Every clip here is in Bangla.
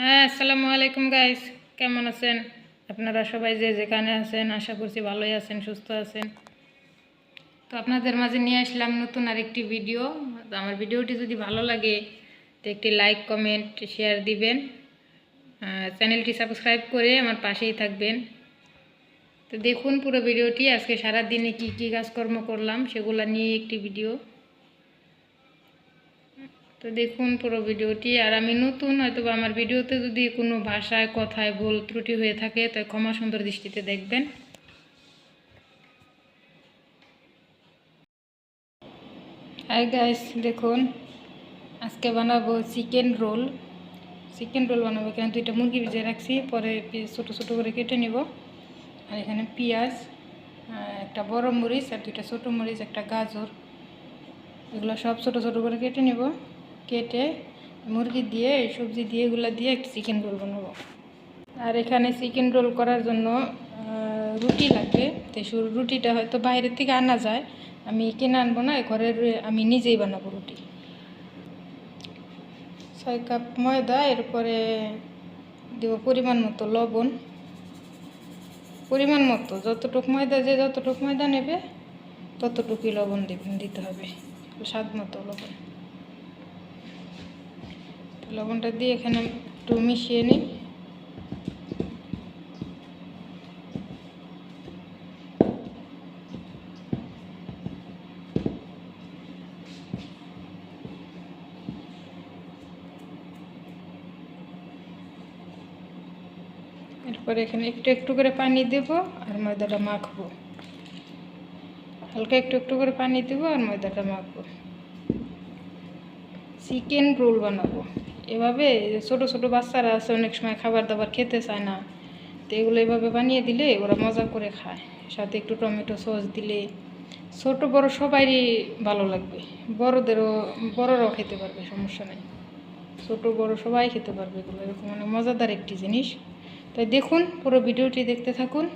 হ্যাঁ আসসালামু আলাইকুম গাইস কেমন আছেন? আপনারা সবাই যে যেখানে আছেন, আশা করছি ভালোই আছেন, সুস্থ আছেন। তো আপনাদের মাঝে নিয়ে আসলাম নতুন আরেকটি ভিডিও আমার ভিডিওটি যদি ভালো লাগে, তো একটি লাইক কমেন্ট শেয়ার দিবেন। চ্যানেলটি সাবস্ক্রাইব করে আমার পাশেই থাকবেন। তো দেখুন পুরো ভিডিওটি আজকে সারা দিনে কি কি কাজকর্ম করলাম, সেগুলো নিয়ে একটি ভিডিও তো দেখুন পুরো ভিডিওটি। আর আমি নতুন হয়তো বা আমার ভিডিওতে যদি কোনো ভাষায়, কথায় ভুল ত্রুটি হয়ে থাকে, তাই ক্ষমা সুন্দর দৃষ্টিতে দেখবেন। হাই গাইস দেখুন, আজকে বানাবো চিকেন রোল চিকেন রোল বানাবো এখানে দুইটা মুরগি ভিজে রাখছি, পরে ছোটো ছোটো করে কেটে নিব। আর এখানে পেঁয়াজ একটা বড় মরিচ আর দুইটা ছোটো মরিচ, একটা গাজর, এগুলো সব ছোটো ছোটো করে কেটে নেব। কেটে মুরগি দিয়ে, এই সবজি দিয়ে এগুলো দিয়ে একটা চিকেন রোল বানাবো। আর এখানে চিকেন রোল করার জন্য রুটি লাগবে তো রুটিটা হয়তো বাইরের থেকে আনা যায়। আমি কিনে আনব না, ঘরের, আমি নিজেই বানাবো রুটি। ছয় কাপ ময়দা, এরপরে দেবো পরিমাণ মতো লবণ। পরিমাণ মতো, যতটুকু ময়দা যে যতটুকু ময়দা নেবে, ততটুকুই লবণ দেবেন দিতে হবে। স্বাদ মতো লবণ। লবণটা দিয়ে এখানে একটু মিশিয়ে নিই। এরপরে এখানে একটু একটু করে পানি দেব আর ময়দাটা মাখবো। হালকা একটু একটু করে পানি দেবো আর ময়দাটা মাখবো। চিকেন রোল বানাবো। এভাবে ছোট ছোট বাচ্চারা আছে, অনেক সময় খাবার দাবার খেতে চায় না। তো এগুলো এভাবে বানিয়ে দিলে ওরা মজা করে খায়। সাথে একটু টমেটো সস দিলে ছোট, বড় সবারই ভালো লাগবে। বড়দেরও, বড়রাও খেতে পারবে, সমস্যা নেই। ছোট, বড় সবাই খেতে পারবে এগুলো। এরকম মানে মজাদার একটি জিনিস। তাই দেখুন, পুরো ভিডিওটি দেখতে থাকুন।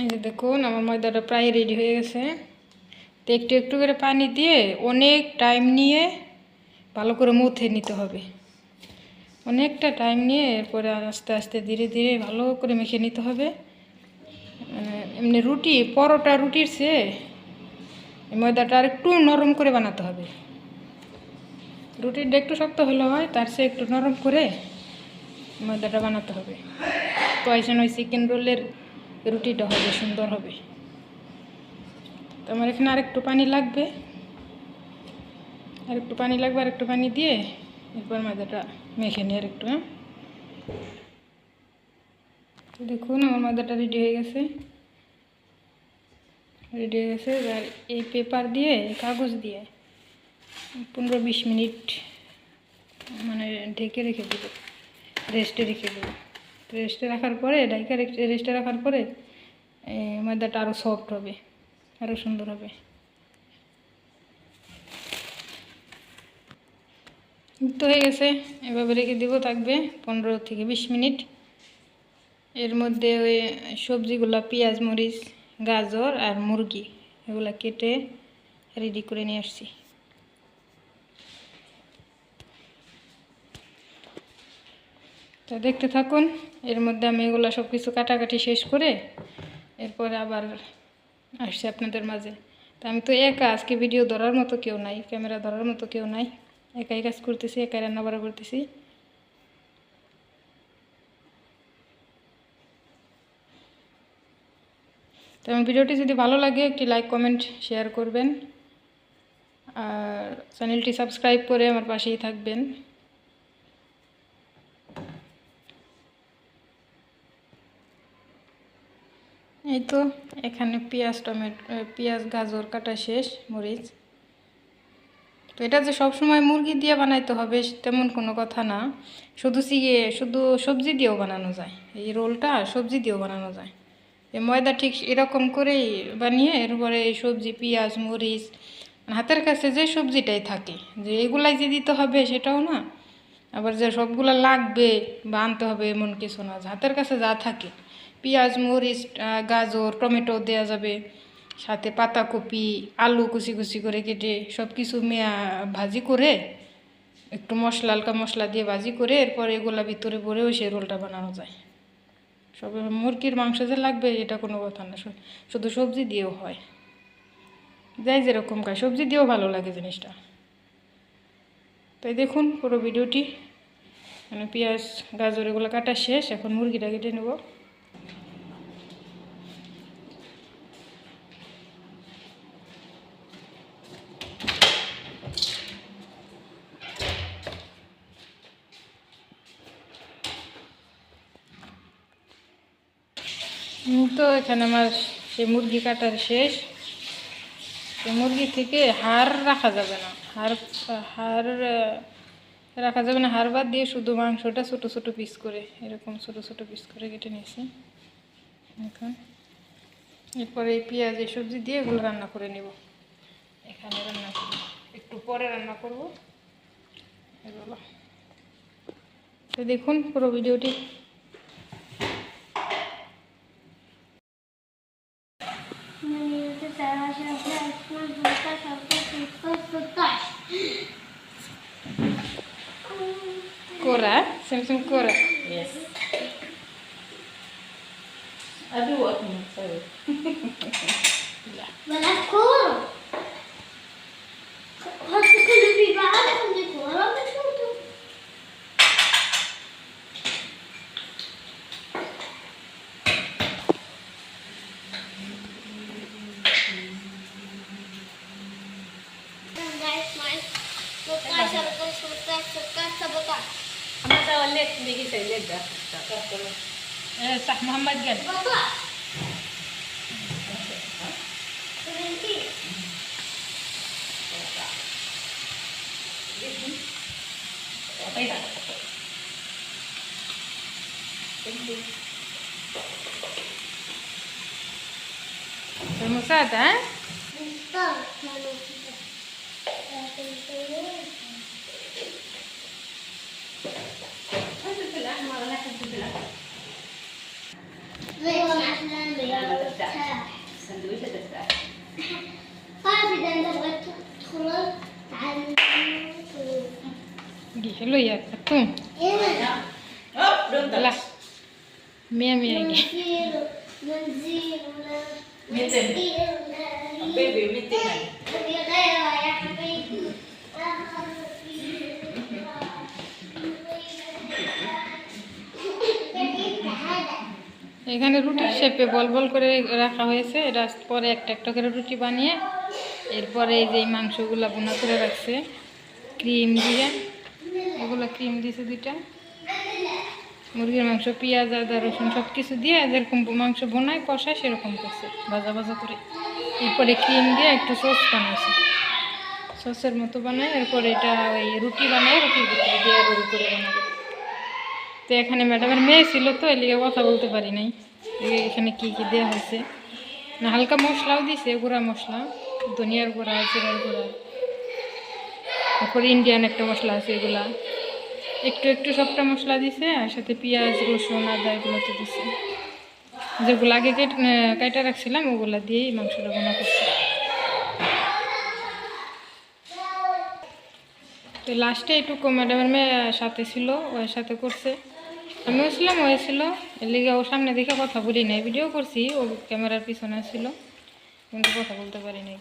এই যে দেখুন, আমার ময়দাটা প্রায় রেডি হয়ে গেছে। তো একটু একটু করে পানি দিয়ে অনেক টাইম নিয়ে ভালো করে মুথে নিতে হবে। অনেকটা টাইম নিয়ে এরপরে আস্তে আস্তে ধীরে ধীরে ভালো করে মেখে নিতে হবে। মানে এমনি রুটি, পরোটা রুটির এই ময়দাটা আর একটু নরম করে বানাতে হবে। রুটিটা একটু শক্ত হলে হয়, তার চেয়ে একটু নরম করে ময়দাটা বানাতে হবে। তো ওই চিকেন রোলের রুটিটা হবে, সুন্দর হবে। তো আমার এখানে আরেকটু পানি লাগবে। আরেকটু পানি লাগবে, আরেকটু পানি দিয়ে এরপর ময়দাটা মেখে নিই আরেকটু হ্যাঁ? দেখুন, আমার ময়দাটা রেডি হয়ে গেছে। রেডি হয়ে গেছে, এবার এই পেপার দিয়ে কাগজ দিয়ে পনেরো বিশ মিনিট মানে ঢেকে রেখে দেবো রেস্টে রেখে দেবো। রেস্টে রাখার পরে ডাইকা রেস্টে রাখার পরে, এই ময়দাটা আরও সফট হবে। আরও সুন্দর হবে। তো হয়ে গেছে। এভাবে রেখে দেবো, থাকবে পনেরো থেকে বিশ মিনিট। এর মধ্যে ওই সবজিগুলো, পেঁয়াজ, মরিচ, গাজর আর মুরগি, এগুলো কেটে রেডি করে নিয়ে আসছি। তো দেখতে থাকুন, এর মধ্যে আমি এগুলো সব কিছু কাটাকাটি শেষ করে, এরপরে আবার আসছি আপনাদের মাঝে। তো আমি তো একা, আজকে ভিডিও ধরার মতো কেউ নাই ক্যামেরা ধরার মতো কেউ নাই। একাই কাজ করতেছি, একাই রান্না বাড়া করতেছি। তো আমার ভিডিওটি যদি ভালো লাগে, একটি লাইক কমেন্ট শেয়ার করবেন। আর চ্যানেলটি সাবস্ক্রাইব করে আমার পাশেই থাকবেন। এই তো, এখানে পেঁয়াজ টমেটো পেঁয়াজ, গাজর, কাটা শেষ, মরিচ। তো এটা যে সবসময় মুরগি দিয়ে বানাইতে হবে তেমন কোনো কথা না। শুধু সিগে, শুধু সবজি দিয়েও বানানো যায়। এই রোলটা সবজি দিয়েও বানানো যায়। এই ময়দা ঠিক এরকম করেই বানিয়ে এরপরে এই সবজি, পেঁয়াজ, মরিচ, হাতের কাছে যে সবজিটাই থাকে, যে এগুলাই যে দিতে হবে সেটাও না। আবার যে সবগুলো লাগবে বা আনতে হবে এমন কিছু না হাতের কাছে যা থাকে। পেঁয়াজ, মরিচ গাজর, টমেটো দেওয়া যাবে। সাথে পাতাকপি, আলু কুচি কুচি করে কেটে সব কিছু মেয়া ভাজি করে একটু মশলা, হালকা মশলা দিয়ে ভাজি করে এরপর এগুলা ভিতরে ভরেও সেই রোলটা বানানো যায়। সব মুরগির মাংস যে লাগবে এটা কোনো কথা না শুধু সবজি দিয়েও হয়। যাই যেরকম খায়, সবজি দিয়েও ভালো লাগে জিনিসটা। তাই দেখুন পুরো ভিডিওটি। মানে পেঁয়াজ, গাজর এগুলো কাটা শেষ, এখন মুরগিটা কেটে নেব। তো এখানে আমার সেই মুরগি কাটার শেষ। সেই মুরগি থেকে হাড় রাখা যাবে না। হাড় হাড় রাখা যাবে না। হাড় বাদ দিয়ে শুধু মাংসটা ছোটো ছোটো পিস করে, এরকম ছোটো ছোটো পিস করে কেটে নিয়েছি। এখন এরপরে এই পেঁয়াজ, এই সবজি দিয়ে এগুলো রান্না করে নেব। এখানে রান্না করব। একটু পরে রান্না করব। এগুলো তো দেখুন পুরো ভিডিওটি। సింసింగ్ కూర o అది não సరే మన కూర హస్కలు వివాహం ఉంది కూర Guys, my, look, guys, look, guys, look, guys, look, guys, look, guys. هذا وليت بقيت اليد صح محمد قال Vamos a dar. بيضة مع سندويشة تفتح طيب إذا أنت بغيت تخرج تعال حلو يا كتوم لا مية مية منزل منزل ولا بيبي متين بغيرها يا حبيبي এখানে রুটির শেপে বল বল করে রাখা হয়েছে। এটা পরে একটা একটা করে রুটি বানিয়ে এরপরে এই যে মাংসগুলো বোনা করে রাখছে। ক্রিম দিয়ে। এগুলো ক্রিম দিয়েছে দুইটা। মুরগির মাংস, পেঁয়াজ, আদা, রসুন সব কিছু দিয়ে যেরকম মাংস বোনায়, কষায় সেরকম করছে। ভাজা ভাজা করে। এরপরে ক্রিম দিয়ে একটু সস বানাইছে। সসের মতো বানায়, এরপরে এটা ওই রুটি বানায়, রুটির ভিতরে দিয়ে রোল করে বানাবে। তো এখানে ম্যাডামের মেয়ে ছিল তো এর লিগে কথা বলতে পারি নাই। এখানে কি কি দেওয়া হয়েছে? না, হালকা মশলাও দিছে, গুঁড়া মশলা, ধনিয়ার গুঁড়া, জিরার গুঁড়া। তারপর ইন্ডিয়ান একটা মশলা আছে এগুলা। একটু একটু সবটা মশলা দিছে, আর সাথে পেঁয়াজ, রসুন, আদা এগুলো তো দিছে। যেগুলো আগে কেটে রাখছিলাম, ওগুলা দিয়েই মাংসটা বোনা করছে। তো লাস্টে এটুকু ম্যাডামের মেয়ে সাথে ছিল ওর সাথে করছে। আমিও আসলাম হয়েছিল ছিল এর লিগে ওর সামনে দেখে কথা বলি নাই। ভিডিও করছি, ও ক্যামেরার পিছনে ছিল কিন্তু কথা বলতে পারি নাই।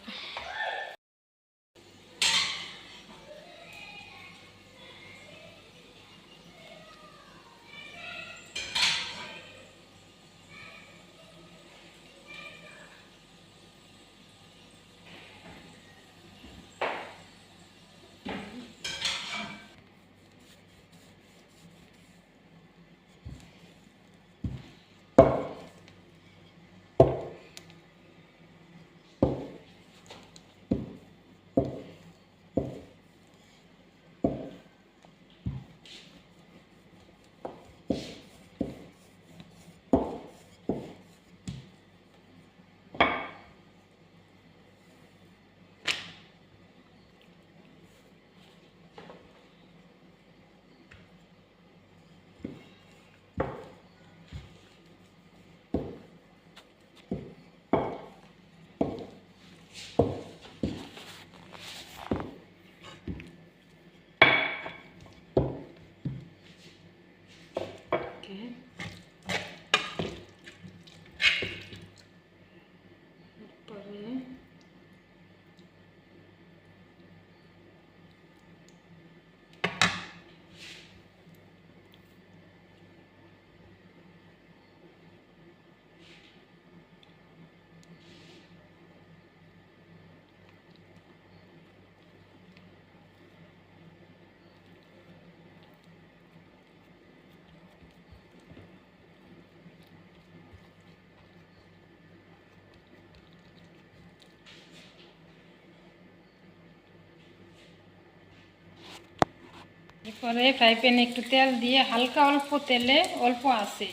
এরপরে ফ্রাই প্যানে একটু তেল দিয়ে হালকা অল্প তেলে অল্প আছে।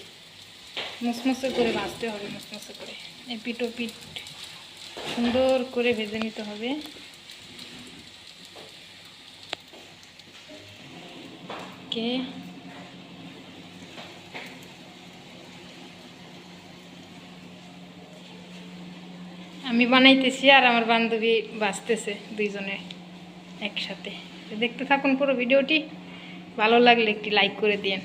মুসমুসে করে ভাজতে হবে, মুসমুসে করে। এই ও পিঠ সুন্দর করে ভেজে নিতে হবে। কে? আমি বানাইতেছি আর আমার বান্ধবী বাঁচতেছে দুইজনে একসাথে। দেখতে থাকুন পুরো ভিডিওটি। ভালো লাগলে একটি লাইক করে দিন.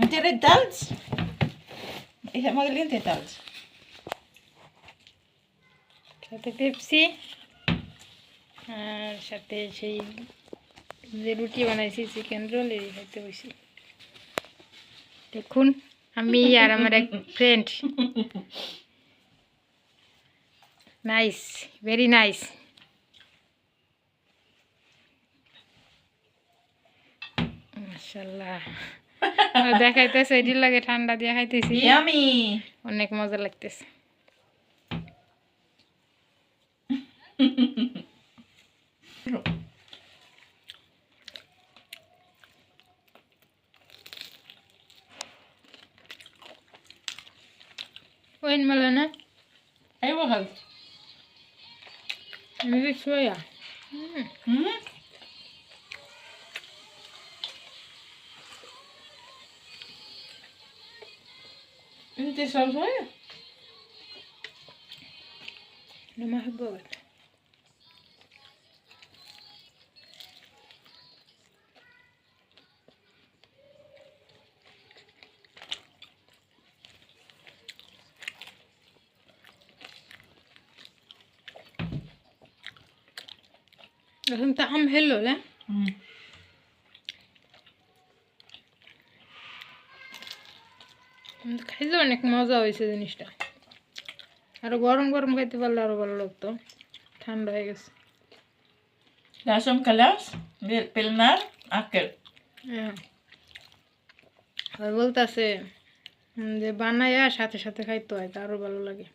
Inte är det alls. Jag mag inte det সাথে পেপসি আর সাথে সেই যে রুটি বানাইছি চিকেন রোল এই হইতে বসি। দেখুন আমি আর আমার এক ফ্রেন্ড নাইস ভেরি নাইস মাশাল্লাহ দেখাইতেছে এটির লাগে ঠান্ডা দিয়ে খাইতেছি. অনেক মজা লাগতেছে। Oin melone. Heel goed. Is dit is het Mm. Mm. Het zo ja? Dan mag. لكن طعم حلو لا mm. খাইতে অনেক মজা হয়েছে জিনিসটা আরো গরম গরম খাইতে পারলে আরো ভালো লাগতো ঠান্ডা হয়ে গেছে Det som kallas pilnar akel. হ্যাঁ আর বলতেছে যে বানাইয়া সাথে সাথে খাইতে হয় তা আরো ভালো লাগে